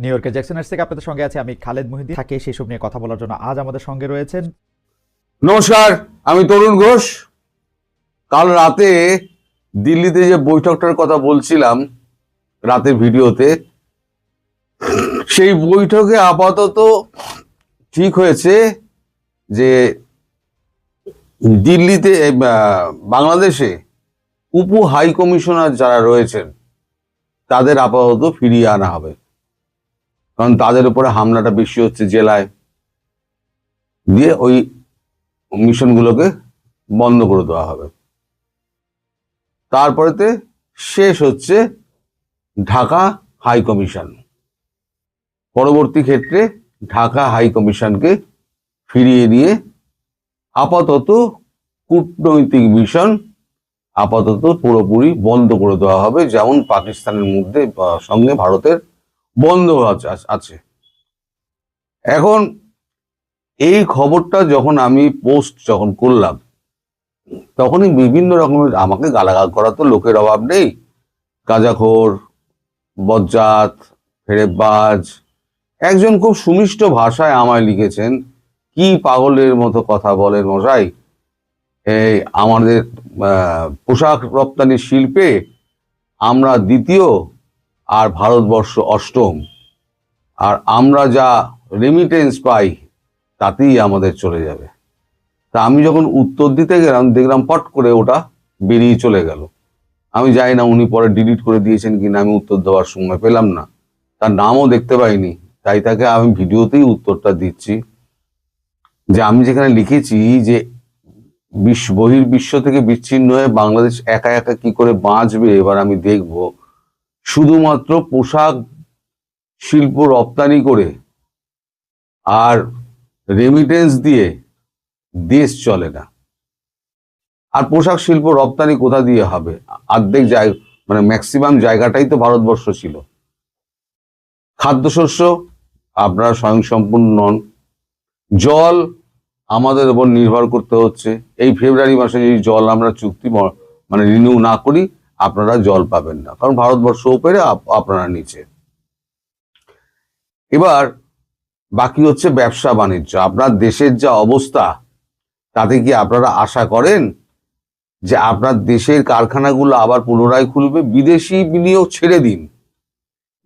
New ইয়র্কের জ্যাকসনের থেকে আপনাদের সঙ্গে আছে আমি খালেদ মহিদ্দিন। থাকে সেসব নিয়ে কথা বলার জন্য আজ আমাদের সঙ্গে রয়েছেন নমস্কার, আমি তরুণ ঘোষ। কাল রাতে দিল্লিতে যে বৈঠকটার কথা বলছিলাম, রাতের ভিডিওতে, সেই বৈঠকে আপাতত ঠিক হয়েছে যে দিল্লিতে বাংলাদেশে উপ হাই কমিশনার যারা রয়েছেন, তাদের আপাতত ফিরিয়ে আনা হবে। কারণ তাদের উপরে হামলাটা বেশি হচ্ছে জেলায়। দিয়ে ওই মিশনগুলোকে বন্ধ করে দেওয়া হবে। তারপরেতে শেষ হচ্ছে ঢাকা হাই কমিশন। পরবর্তী ক্ষেত্রে ঢাকা হাই কমিশনকে ফিরিয়ে নিয়ে আপাতত কূটনৈতিক মিশন আপাতত পুরোপুরি বন্ধ করে দেওয়া হবে, যেমন পাকিস্তানের মধ্যে সঙ্গে ভারতের বন্ধ আছে- এখন এই খবরটা যখন আমি পোস্ট যখন করলাম, তখনই বিভিন্ন রকমের আমাকে গালাগাল করা তো লোকের অভাব নেই। কাজাখোর, বজ্জাত ফেরেবাজ একজন খুব সুমিষ্ট ভাষায় আমায় লিখেছেন, কি পাগলের মতো কথা বলেন মশাই? এই আমাদের পোশাক রপ্তানি শিল্পে আমরা দ্বিতীয় আর ভারতবর্ষ অষ্টম। আর আমরা যা রেমিটেন্স পাই, তাতেই আমাদের চলে যাবে। তা আমি যখন উত্তর দিতে গেলাম, দেখলাম পট করে ওটা বেরিয়ে চলে গেল। আমি জানি না উনি পরে ডিলিট করে দিয়েছেন কিনা, আমি উত্তর দেওয়ার সময় পেলাম না। তার নামও দেখতে পাইনি। তাই তাকে আমি ভিডিওতেই উত্তরটা দিচ্ছি। যে আমি যেখানে লিখেছি যে বিশ্ব বহির্বিশ্ব থেকে বিচ্ছিন্ন হয়ে বাংলাদেশ একা একা কি করে বাঁচবে, এবার আমি দেখব। শুধুমাত্র পোশাক শিল্প রপ্তানি করে আর রেমিটেন্স দিয়ে দেশ চলে না। আর পোশাক শিল্প রপ্তানি কোথা দিয়ে হবে? অর্ধেক জায়গা মানে ম্যাক্সিমাম জায়গাটাই তো ভারতবর্ষ ছিল। খাদ্যশস্য আপনারা স্বয়ংসম্পূর্ণ নন। জল আমাদের উপর নির্ভর করতে হচ্ছে। এই ফেব্রুয়ারি মাসে যদি জল আমরা চুক্তি মানে রিনিউ না করি আপনারা জল পাবেন না। কারণ ভারতবর্ষ উপরে আপ- আপনারা নিচে। এবার বাকি হচ্ছে ব্যবসা বাণিজ্য। আপনার দেশের যা অবস্থা, তাতে কি আপনারা আশা করেন যে আপনার দেশের কারখানাগুলো আবার পুনরায় খুলবে? বিদেশি বিনিয়োগ ছেড়ে দিন।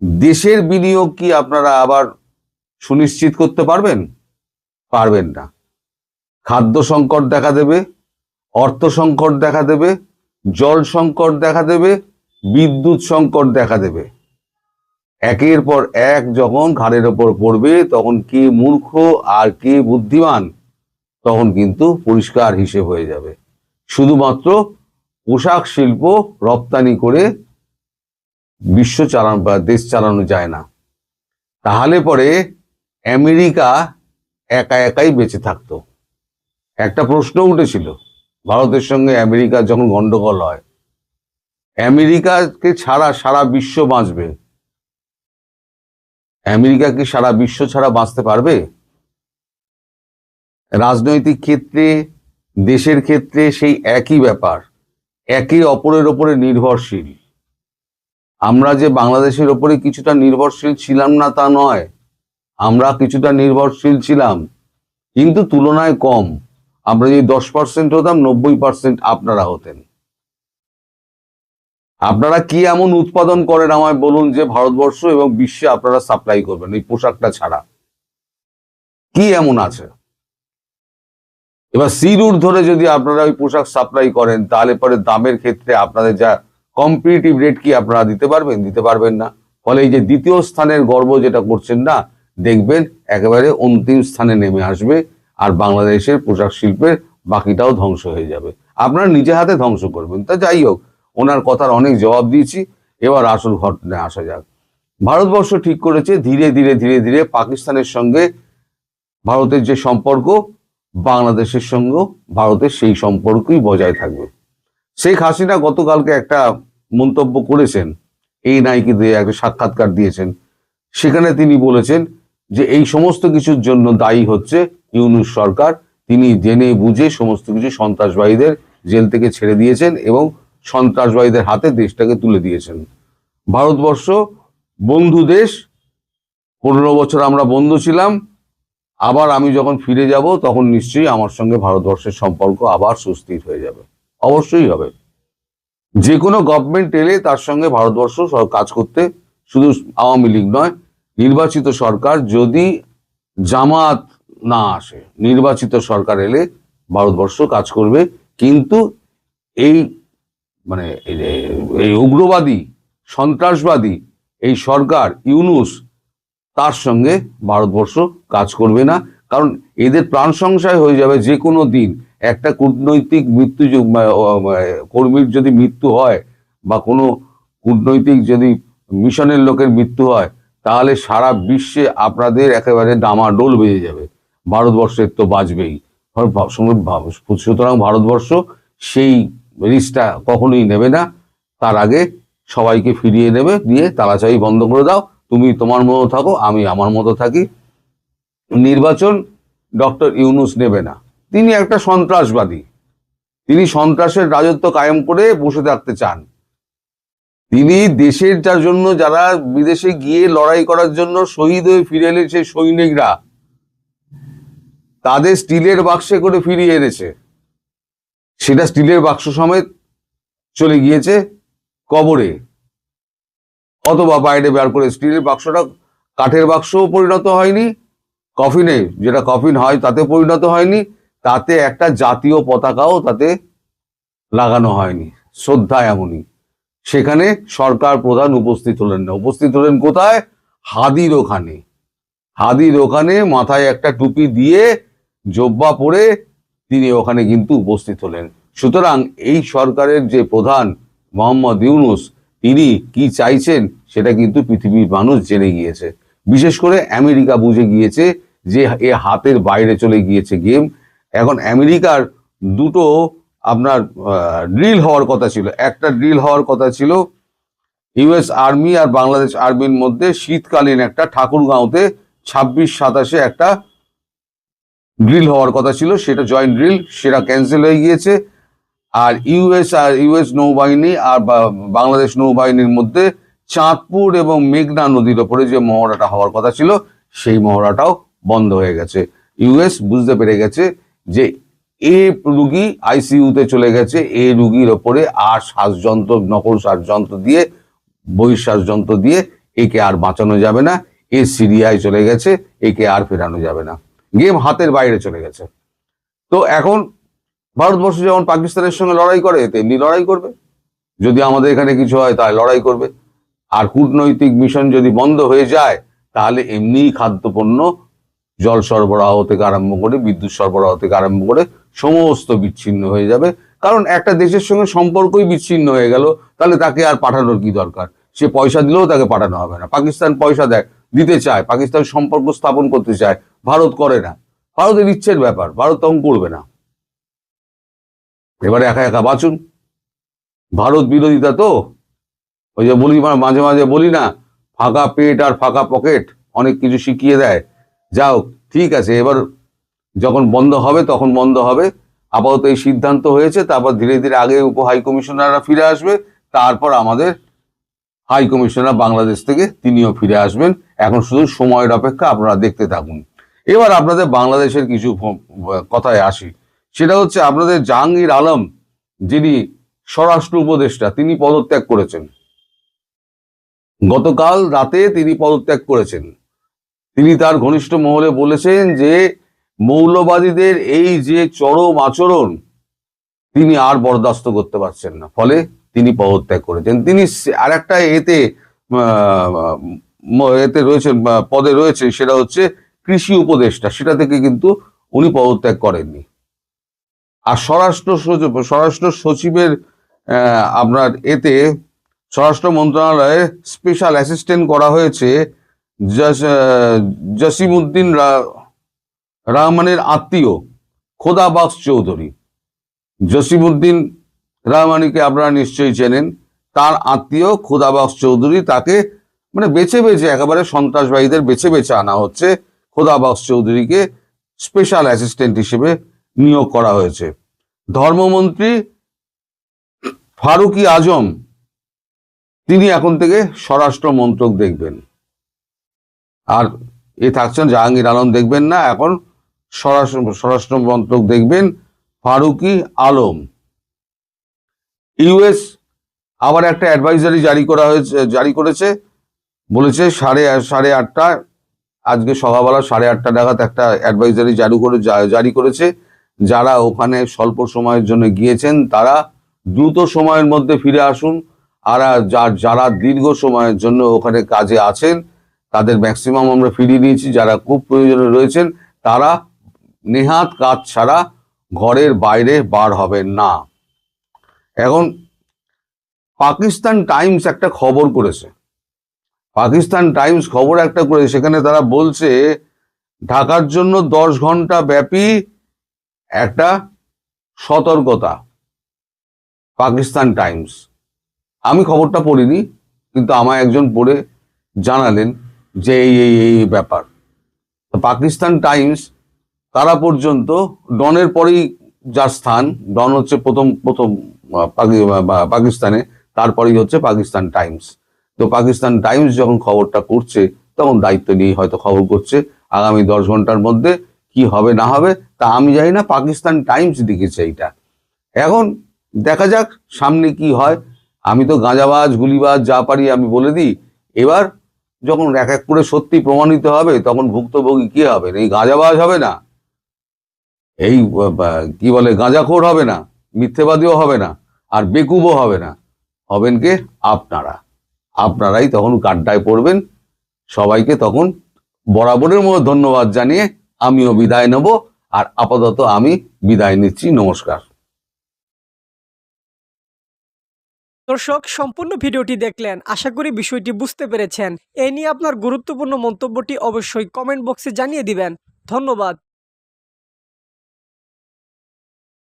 দেশের বিনিয়োগ কি আপনারা আবার সুনিশ্চিত করতে পারবেন? পারবেন না। খাদ্য সংকট দেখা দেবে, অর্থ সংকট দেখা দেবে জল সংকট দেখা দেবে, বিদ্যুৎ সংকট দেখা দেবে। একের পর এক যখন ঘাড়ের ওপর পড়বে, তখন কে মূর্খ আর কে বুদ্ধিমান, তখন কিন্তু পরিষ্কার হিসেব হয়ে যাবে। শুধুমাত্র পোশাক শিল্প রপ্তানি করে বিশ্ব চালানো বা দেশ চালানো যায় না। তাহলে পরে আমেরিকা একা একাই বেঁচে থাকতো। একটা প্রশ্ন উঠেছিল ভারতের সঙ্গে আমেরিকার যখন গন্ডগোল হয়, আমেরিকাকে ছাড়া সারা বিশ্ব বাঁচবে? আমেরিকা কি সারা বিশ্ব ছাড়া বাঁচতে পারবে? রাজনৈতিক ক্ষেত্রে, দেশের ক্ষেত্রে সেই একই ব্যাপার। একে অপরের ওপরে নির্ভরশীল। আমরা যে বাংলাদেশের ওপরে কিছুটা নির্ভরশীল ছিলাম না তা নয়। আমরা কিছুটা নির্ভরশীল ছিলাম, কিন্তু তুলনায় কম। আমরা যদি দশ পার্সেন্ট হতাম, নব্বই পার্সেন্ট আপনারা হতেন। আপনারা কি এমন উৎপাদন করেন আমায় বলুন যে ভারতবর্ষ এবং বিশ্বে আপনারা সাপ্লাই করবেন, এই পোশাকটা ছাড়া? কি এমন আছে? এবার সি রুট ধরে যদি আপনারা ওই পোশাক সাপ্লাই করেন, তাহলে পরে দামের ক্ষেত্রে আপনাদের যা কম্পিটিটিভ রেট কি আপনারা দিতে পারবেন দিতে পারবেন না। ফলে এই যে দ্বিতীয় স্থানের গর্ব যেটা করছেন না, দেখবেন একেবারে অন্তিম স্থানে নেমে আসবে। আর বাংলাদেশের পোশাক শিল্পের বাকিটাও ধ্বংস হয়ে যাবে। আপনারা নিজে হাতে ধ্বংস করবেন। তা যাই হোক, ওনার কথার অনেক জবাব দিয়েছি। এবার আসল ঘটনায় আসা যাক। ভারতবর্ষ ঠিক করেছে, ধীরে ধীরে ধীরে ধীরে পাকিস্তানের সঙ্গে ভারতের যে সম্পর্ক, বাংলাদেশের সঙ্গে ভারতের সেই সম্পর্কই বজায় থাকবে। শেখ হাসিনা গতকালকে একটা মন্তব্য করেছেন, এই নাইকি দিয়ে একটা সাক্ষাৎকার দিয়েছেন। সেখানে তিনি বলেছেন যে এই সমস্ত কিছুর জন্য দায়ী হচ্ছে ইউনুস সরকার। তিনি জেনে বুঝে সমস্ত কিছু সন্ত্রাসবাদীদের জেল থেকে ছেড়ে দিয়েছেন এবং সন্ত্রাসবাদীদের হাতে দেশটাকে তুলে দিয়েছেন। ভারতবর্ষ বন্ধু দেশ। পনেরো বছর আমরা বন্ধু ছিলাম। আবার আমি যখন ফিরে যাব, তখন নিশ্চয়ই আমার সঙ্গে ভারতবর্ষের সম্পর্ক আবার সুস্থির হয়ে যাবে। অবশ্যই হবে। যে কোনো গভর্নমেন্ট এলে তার সঙ্গে ভারতবর্ষ কাজ করতে শুধু আওয়ামী লীগ নয় নির্বাচিত সরকার যদি জামাত না আসে, নির্বাচিত সরকার এলে ভারতবর্ষ কাজ করবে। কিন্তু এই মানে এই উগ্রবাদী, সন্ত্রাসবাদী, এই সরকার, ইউনুস, তার সঙ্গে ভারতবর্ষ কাজ করবে না। কারণ এদের প্রাণ সংশয় হয়ে যাবে যে কোনো দিন। একটা কূটনৈতিক মৃত্যু কর্মীর যদি মৃত্যু হয়, বা কোনো কূটনৈতিক যদি মিশনের লোকের মৃত্যু হয় তাহলে সারা বিশ্বে আপনাদের একেবারে ডামাডোল বেজে যাবে। ভারতবর্ষের তো ভাব- সুতরাং ভারতবর্ষ সেই রিস্কটা কখনোই নেবে না। তার আগে সবাইকে ফিরিয়ে নেবে, দিয়ে তালাচাই বন্ধ করে দাও। তুমি তোমার মতো থাকো, আমি আমার মতো থাকি। নির্বাচন ডক্টর ইউনুস নেবে না। তিনি একটা সন্ত্রাসবাদী। তিনি সন্ত্রাসের রাজত্ব কায়েম করে বসে থাকতে চান। তিনি দেশের যার জন্য যারা বিদেশে গিয়ে লড়াই করার জন্য শহীদ হয়ে ফিরে সেই সৈনিকরা, তাদের স্টিলের বাক্সে করে ফিরিয়ে এনেছে। সেটা স্টিলের বাক্স সমেত চলে গিয়েছে কবরে। অথবা বাইরে বের করে স্টিলের বাক্সটা, কাঠের বাক্সও পরিণত হয়নি, কফিনে, যেটা কফিন হয় তাতে পরিণত হয়নি, তাতে একটা জাতীয় পতাকাও তাতে লাগানো হয়নি, শ্রদ্ধা এমনই। সেখানে সরকার প্রধান উপস্থিত হলেন না। উপস্থিত হলেন কোথায়? হাদির ওখানে। হাদির ওখানে মাথায় একটা টুপি দিয়ে জব্বা পরে তিনি ওখানে কিন্তু উপস্থিত হলেন। সুতরাং এই সরকারের যে প্রধান মোহাম্মদ ইউনুস, তিনি কি চাইছেন সেটা কিন্তু পৃথিবীর মানুষ জেনে গিয়েছে। বিশেষ করে আমেরিকা বুঝে গিয়েছে যে এ হাতের বাইরে চলে গিয়েছে গেম। এখন আমেরিকার দুটো আপনার ড্রিল হওয়ার কথা ছিল। একটা ড্রিল হওয়ার কথা ছিল ইউএস আর্মি আর বাংলাদেশ আর্মির মধ্যে শীতকালীন একটা ঠাকুরগাঁওতে ছাব্বিশ সাতাশে একটা ড্রিল হওয়ার কথা ছিল। সেটা জয়েন্ট ড্রিল সেটা ক্যান্সেল হয়ে গিয়েছে। আর ইউএস আর ইউএস নৌবাহিনী আর বাংলাদেশ নৌবাহিনীর মধ্যে চাঁদপুর এবং মেঘনা নদীর ওপরে যে মহড়াটা হওয়ার কথা ছিল, সেই মহড়াটাও বন্ধ হয়ে গেছে। ইউএস বুঝতে পেরে গেছে যে এ রুগী আইসিইউতে চলে গেছে। এ রুগীর ওপরে আর শ্বাসযন্ত্র, নকল শ্বাসযন্ত্র দিয়ে বহিঃশ্বাসযন্ত্র দিয়ে একে আর বাঁচানো যাবে না। এ সিরিয়ায় চলে গেছে, একে আর ফেরানো যাবে না। গেম হাতের বাইরে চলে গেছে। তো এখন ভারতবর্ষ যেমন পাকিস্তানের সঙ্গে লড়াই করে, তেমনি লড়াই করবে। যদি আমাদের এখানে কিছু হয়, তাহলে লড়াই করবে। আর কূটনৈতিক মিশন যদি বন্ধ হয়ে যায়, তাহলে এমনিই খাদ্যপণ্য, জল সরবরাহ থেকে আরম্ভ করে, বিদ্যুৎ সরবরাহ থেকে আরম্ভ করে সমস্ত বিচ্ছিন্ন হয়ে যাবে। কারণ একটা দেশের সঙ্গে সম্পর্কই বিচ্ছিন্ন হয়ে গেল, তাহলে তাকে আর পাঠানোর কি দরকার? সে পয়সা দিলেও তাকে পাঠানো হবে না। পাকিস্তান পয়সা দেয়, দিতে চায়, পাকিস্তান সম্পর্ক স্থাপন করতে চায়, ভারত করে না। ভারতের ইচ্ছের ব্যাপার, ভারত তখন করবে না। এবারে একা একা বাঁচুন। ভারত বিরোধিতা তো, ওই যে বলি মাঝে মাঝে বলি না, ফাঁকা পেট আর ফাঁকা পকেট, অনেক কিছু শিখিয়ে দেয়। যাও ঠিক আছে, এবার যখন বন্ধ হবে, তখন বন্ধ হবে। আপাতত এই সিদ্ধান্ত হয়েছে, তারপর ধীরে ধীরে আগে উপ হাই কমিশনাররা ফিরে আসবে, তারপর আমাদের হাই কমিশনার বাংলাদেশ থেকে তিনিও ফিরে আসবেন। এখন শুধু সময়ের অপেক্ষা, আপনারা দেখতে থাকুন। এবার আপনাদের বাংলাদেশের কিছু কথায় আসি। সেটা হচ্ছে আপনাদের জাহাঙ্গীর আলম, যিনি স্বরাষ্ট্র উপদেষ্টা, তিনি পদত্যাগ করেছেন। গতকাল রাতে তিনি পদত্যাগ করেছেন। তিনি তার ঘনিষ্ঠ মহলে বলেছেন যে মৌলবাদীদের এই যে চরম আচরণ তিনি আর বরদাস্ত করতে পারছেন না। ফলে তিনি পদত্যাগ করেছেন। তিনি আর একটা এতে এতে রয়েছেন পদে রয়েছে সেটা হচ্ছে কৃষি উপদেষ্টা। সেটা থেকে কিন্তু উনি পদত্যাগ করেননি। আর স্বরাষ্ট্র স্বরাষ্ট্র সচিবের আপনার এতে স্বরাষ্ট্র মন্ত্রণালয়ে স্পেশাল অ্যাসিস্ট্যান্ট করা হয়েছে জাস- আহ, জসিমউদ্দিন রা- রহমানের আত্মীয় খোদাবাক্স চৌধুরী। জসিমউদ্দিন রহমানিকে আপনারা নিশ্চয়ই চেনেন। তার আত্মীয় খোদাবাক্স চৌধুরী তাকে মানে বেছে বেছে, একেবারে সন্ত্রাসবাদীদের বেছে বেছে আনা হচ্ছে খোদাবাক্স চৌধুরীকে। স্পেশাল অ্যাসিস্ট্যান্ট হিসেবে নিয়োগ করা হয়েছে। ধর্মমন্ত্রী ফারুকি আজম, তিনি এখন থেকে স্বরাষ্ট্র মন্ত্রক দেখবেন। আর এ থাকছেন জাহাঙ্গীর আলম দেখবেন না, এখন স্বরাষ্ট্র মন্ত্রক দেখবেন, ফারুকি আলম। ইউএস আবার একটা অ্যাডভাইজারি জারি করা হয়েছে, জারি করেছে, বলেছে সাড়ে সাড়ে আটটা, আজকে সকালবেলা সাড়ে আটটা নাগাদ একটা অ্যাডভাইজারি জারি করে জারি করেছে। যারা ওখানে স্বল্প সময়ের জন্য গিয়েছেন, তারা দ্রুত সময়ের মধ্যে ফিরে আসুন। আর যার যারা দীর্ঘ সময়ের জন্য ওখানে কাজে আছেন, তাদের ম্যাক্সিমাম আমরা ফিরিয়ে দিয়েছি যারা খুব প্রয়োজনে রয়েছেন, তারা নেহাত কাজ ছাড়া ঘরের বাইরে বার হবেন না। এখন পাকিস্তান টাইমস একটা খবর করেছে। পাকিস্তান টাইমস খবর একটা করেছে, সেখানে তারা বলছে, ঢাকার জন্য দশ ঘণ্টা ব্যাপী একটা সতর্কতা, পাকিস্তান টাইমস। আমি খবরটা পড়িনি, কিন্তু আমায় একজন পড়ে জানালেন যে এই এই এই ব্যাপার। পাকিস্তান টাইমস তারা পর্যন্ত ডনের পরেই যার স্থান, ডন হচ্ছে প্রথম প্রথম পাকিস্তানে, তারপরেই হচ্ছে পাকিস্তান টাইমস। তো পাকিস্তান টাইমস যখন খবরটা করছে, তখন দায়িত্ব নিয়ে হয়তো খবর করছে, আগামী দশ ঘণ্টার মধ্যে কি হবে, না হবে, তা আমি জানি না, পাকিস্তান টাইমস লিখেছে এইটা। এখন দেখা যাক সামনে কি হয়। আমি তো গাঁজাবাজ, গুলিবাজ, যা পারি আমি বলে দিই। এবার যখন এক এক করে সত্যি প্রমাণিত হবে, তখন ভুক্তভোগী কি হবে এই গাঁজাবাজ হবে না। এই কি বলে, গাঁজাখোর হবে না, মিথ্যেবাদীও হবে না, আর বেকুবও হবে না। হবেন কে? আপনারা। আপনারাই তখন গাড্ডায় পড়বেন। সবাইকে তখন বরাবরের মতো ধন্যবাদ জানিয়ে আমিও বিদায় নেব, আর আপাতত আমি বিদায় নিচ্ছি। নমস্কার। দর্শক, সম্পূর্ণ ভিডিওটি দেখলেন। আশা করি বিষয়টি বুঝতে পেরেছেন। এ নিয়ে আপনার গুরুত্বপূর্ণ মন্তব্যটি অবশ্যই কমেন্ট বক্সে জানিয়ে দিবেন। ধন্যবাদ।